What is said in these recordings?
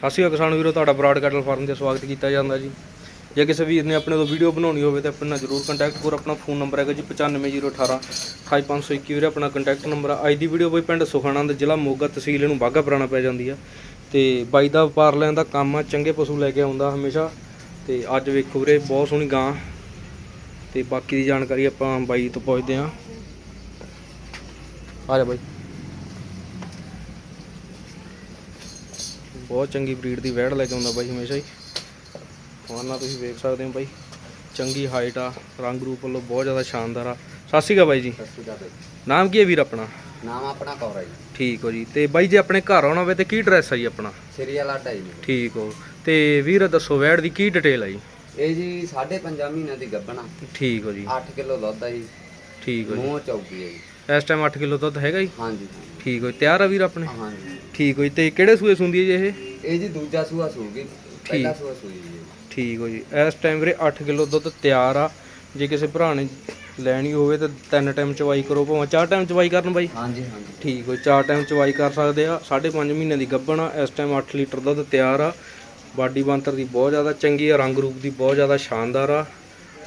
ਸਤਿ ਸ਼੍ਰੀ ਅਕਾਲ ਕਿਸਾਨ ਵੀਰੋ, ਤੁਹਾਡਾ ਬਰਾਡ ਕੈਟਲ ਫਾਰਮ ਤੇ ਸਵਾਗਤ ਕੀਤਾ ਜਾਂਦਾ ਜੀ। ਜੇ ਕਿਸੇ ਵੀਰ ਨੇ ਆਪਣੇ ਤੋਂ ਵੀਡੀਓ ਬਣਾਉਣੀ ਹੋਵੇ ਤਾਂ ਆਪਣੇ ਨਾਲ ਜਰੂਰ ਕੰਟੈਕਟ ਕਰੋ ਆਪਣਾ ਫੋਨ ਨੰਬਰ ਹੈਗਾ ਜੀ 95018 28521 ਵੀਰੇ, ਆਪਣਾ ਕੰਟੈਕਟ ਨੰਬਰ ਆ। ਅੱਜ ਦੀ ਵੀਡੀਓ ਬਈ ਪਿੰਡ ਸੁਖਾਨੰਦ, ਜ਼ਿਲ੍ਹਾ ਮੋਗਾ ਤਹਿਸੀਲ ਨੂੰ ਬਾਗਾ ਪੁਰਾਣਾ ਪੈ ਜਾਂਦੀ ਆ। ਤੇ ਬਾਈ ਦਾ ਵਪਾਰ ਲੈਣ ਦਾ ਕੰਮ ਆ, ਚੰਗੇ ਪਸ਼ੂ ਲੈ ਕੇ ਆਉਂਦਾ ਹਮੇਸ਼ਾ। ਤੇ ਅੱਜ ਵੇਖੋ ਵੀਰੇ, ਬਹੁਤ ਸੋਹਣੀ ਗਾਂ। ਤੇ ਬਾਕੀ ਦੀ ਜਾਣਕਾਰੀ ਆਪਾਂ ਬਾਈ ਤੋਂ ਪੁੱਛਦੇ ਆ ਆ ਜਾ ਬਾਈ। ਬਹੁਤ ਚੰਗੀ ਬਰੀਡ ਦੀ ਵੈੜ ਲੈ ਕੇ ਆਉਂਦਾ ਬਾਈ ਹਮੇਸ਼ਾ ਹੀ। ਉਹਨਾਂ ਤੁਸੀਂ ਵੇਖ ਸਕਦੇ ਹੋ ਬਾਈ। ਚੰਗੀ ਹਾਈਟ ਆ ਰੰਗ ਰੂਪ ਵੱਲੋਂ ਬਹੁਤ ਜ਼ਿਆਦਾ ਸ਼ਾਨਦਾਰ ਆ। ਸਤਿ ਸ਼੍ਰੀ ਅਕਾਲ ਬਾਈ ਜੀ। ਸਤਿ ਸ਼੍ਰੀ ਅਕਾਲ ਬਾਈ। ਨਾਮ ਕੀ ਹੈ ਵੀਰ ਆਪਣਾ? ਨਾਮ ਆਪਣਾ ਕੌਰਾ ਜੀ। ਠੀਕ ਹੋ ਜੀ। ਤੇ ਬਾਈ ਜੇ ਆਪਣੇ ਘਰ ਆਉਣਾ ਹੋਵੇ ਤੇ ਕੀ ਐਡਰੈਸ ਆ ਜੀ ਆਪਣਾ? ਸ੍ਰੀ ਵਾਲਾ ਢਾਈ ਜੀ ਠੀਕ ਹੋ। ਤੇ ਵੀਰ ਦੱਸੋ ਵੈੜ ਦੀ ਕੀ ਡਿਟੇਲ ਆ ਜੀ? ਇਹ ਜੀ 5.5 ਮਹੀਨਿਆਂ ਦੀ ਗੱਭਣਾ ਠੀਕ ਹੋ ਜੀ। 8 ਕਿਲੋ ਦੁੱਧ ਆ ਜੀ। ਠੀਕ ਹੋ ਮੂੰਹ ਚੌਕੀ ਹੈ ਜੀ। ਜੀ ਇਸ ਟਾਈਮ 8 ਕਿਲੋ ਦੁੱਧ ਹੈਗਾ ਜੀ? ਹਾਂਜੀ ਹਾਂਜੀ। ਠੀਕ ਹੋ ਜੀ। ਤਿਆਰ ਆ ਵੀਰ ਆਪਣੇ? ਹਾਂਜੀ ਠੀਕ ਹੋ ਜੀ। ਤੇ ਕਿਹੜੇ ਸੂਏ ਸੁੰਦੀ ਹੈ ਜੀ ਇਹ? ਇਹ ਜੀ ਦੂਜਾ ਸੂਆ ਸੂਗੀ ਪਹਿਲਾ ਸੂਆ ਸੂਈ ਜੀ। ਠੀਕ ਹੋ ਜੀ। ਇਸ ਟਾਈਮ ਵੀਰੇ 8 ਕਿਲੋ ਦੁੱਧ ਤਿਆਰ ਆ। ਜੇ ਕਿਸੇ ਭਰਾ ਨੇ ਲੈਣੀ ਹੋਵੇ ਤਾਂ ਤਿੰਨ ਟਾਈਮ ਚਵਾਈ ਕਰੋ ਭਾਵੇਂ। ਚਾਰ ਟਾਈਮ ਚਵਾਈ ਕਰਨ ਬਾਈ? ਹਾਂਜੀ ਹਾਂਜੀ। ਠੀਕ ਹੋ ਚਾਰ ਟਾਈਮ ਚਵਾਈ ਕਰ ਸਕਦੇ ਆ। 5.5 ਮਹੀਨਿਆਂ ਦੀ ਗੱਭਣ ਆ। ਇਸ ਟਾਈਮ 8 ਲੀਟਰ ਦੁੱਧ ਤਿਆਰ ਆ। ਬਾਡੀ ਬੰਤਰ ਦੀ ਬਹੁਤ ਜ਼ਿਆਦਾ ਚੰਗੀ ਆ। ਰੰਗ ਰੂਪ ਦੀ ਬਹੁਤ ਜ਼ਿਆਦਾ ਸ਼ਾਨਦਾਰ ਆ।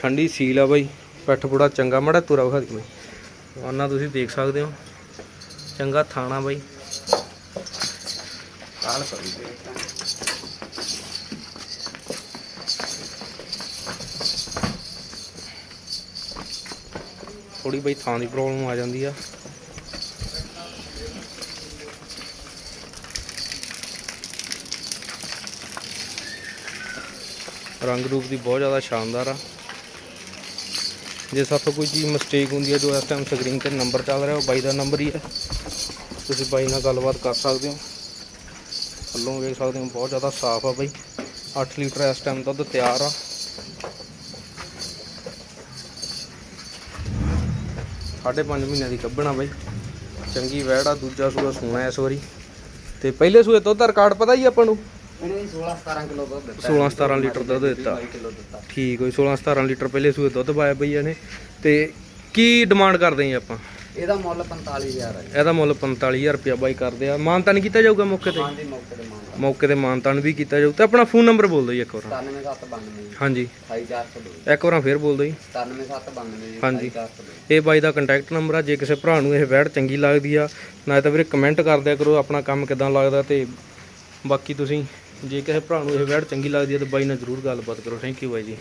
ਠੰਡੀ ਸੀਲ ਆ ਬਾਈ। ਪਿੱਠ ਬੜਾ ਚੰਗਾ ਮੜਾ ਤੁਰਾ ਵਿਖਾ ਦੀ। ਬਾਈ ਉਹਨਾਂ ਤੁਸੀਂ ਦੇਖ ਸਕਦੇ ਹੋ। ਚੰਗਾ ਥਾਣਾ ਬਾਈ। ਕਾਲ ਕਰੀ ਥੋੜੀ ਬਾਈ ਥਾਂ ਦੀ ਪ੍ਰੋਬਲਮ ਆ ਜਾਂਦੀ ਆ। ਰੰਗ ਰੂਪ ਦੀ ਬਹੁਤ ਜ਼ਿਆਦਾ ਸ਼ਾਨਦਾਰ ਆ। ਜੇ ਸਾਥੋਂ ਕੋਈ ਚੀਜ਼ ਮਿਸਟੇਕ ਹੁੰਦੀ ਹੈ, ਜੋ ਇਸ ਟਾਈਮ ਸਕਰੀਨ ਤੇ ਨੰਬਰ ਚੱਲ ਰਿਹਾ, ਉਹ ਬਾਈ ਦਾ ਨੰਬਰ ਹੀ ਹੈ। ਤੁਸੀਂ ਬਾਈ ਨਾਲ ਗੱਲਬਾਤ ਕਰ ਸਕਦੇ ਹੋ। ਥੱਲੋਂ ਵੇਖ ਸਕਦੇ ਹੋ, ਬਹੁਤ ਜ਼ਿਆਦਾ ਸਾਫ਼ ਆ ਬਾਈ। 8 ਲੀਟਰ ਇਸ ਟਾਈਮ ਦੁੱਧ ਤਿਆਰ ਆ। ਸਾਢੇ ਪੰਜ ਮਹੀਨਿਆਂ ਦੀ ਕੱਢਣਾ ਬਾਈ। ਚੰਗੀ ਵੈੜ ਆ, ਦੂਜਾ ਸੂਆ ਸੋਣਾ ਇਸ ਵਾਰੀ। ਤੇ ਪਹਿਲੇ ਸੂਏ ਦੁੱਧ ਦਾ ਰਿਕਾਰਡ ਪਤਾ ਹੀ ਆਪਾਂ ਨੂੰ? ਇਹਨੇ 16 17 ਕਿਲੋ ਦੁੱਧ ਦਿੱਤਾ 16 17 ਲੀਟਰ ਦੁੱਧ ਦਿੱਤਾ। 22 ਕਿਲੋ ਦਿੱਤਾ ਠੀਕ ਹੋਈ 16 17 ਲੀਟਰ ਪਹਿਲੇ ਸੂਏ ਦੁੱਧ ਪਾਇਆ ਬਈਆ ਨੇ ਤੇ ਕੀ ਡਿਮਾਂਡ ਕਰਦੇ ਆਂ ਆਪਾਂ? ਇਹਦਾ ਮੁੱਲ 45000 ਹੈ ਇਹਦਾ ਮੁੱਲ 45000 ਰੁਪਇਆ ਬਾਈ ਕਰਦੇ ਆ। ਮਾਨਤਾਨ ਕੀਤਾ ਜਾਊਗਾ ਮੌਕੇ ਤੇ? ਹਾਂਜੀ ਮੌਕੇ ਤੇ ਮੌਕੇ ਮਾਨਤਾਨ ਵੀ ਕੀਤਾ ਜਾਊ। ਤੇ ਆਪਣਾ ਫੋਨ ਨੰਬਰ ਬੋਲ ਦਿਓ ਜੀ ਇੱਕ ਵਾਰ। 97792 ਜੀ ਹਾਂਜੀ। 28402 ਇੱਕ ਵਾਰ ਫੇਰ ਬੋਲ ਦਿਓ ਜੀ। 97792 ਜੀ ਹਾਂਜੀ। 28402 ਇਹ ਬਾਈ ਦਾ ਕੰਟੈਕਟ ਨੰਬਰ ਆ। ਜੇ ਕਿਸੇ ਭਰਾ ਨੂੰ ਇਹ ਵੈੜ ਚੰਗੀ ਲੱਗਦੀ ਆ ਨਾ ਤਾਂ ਵੀਰੇ ਕਮੈਂਟ ਕਰ ਦਿਆ ਕਰੋ ਆਪਣਾ ਕੰਮ ਕਿਦਾਂ ਲੱਗਦਾ ਤੇ ਬਾਕੀ ਤੁਸੀਂ ਜੇ ਕਿਸੇ ਭਰਾ ਨੂੰ ਇਹ ਵੈੜ ਚੰਗੀ ਲੱਗਦੀ ਹੈ ਤਾਂ ਬਾਈ ਨਾਲ ਜ਼ਰੂਰ ਗੱਲਬਾਤ ਕਰੋ। ਥੈਂਕ ਯੂ ਬਾਈ ਜੀ।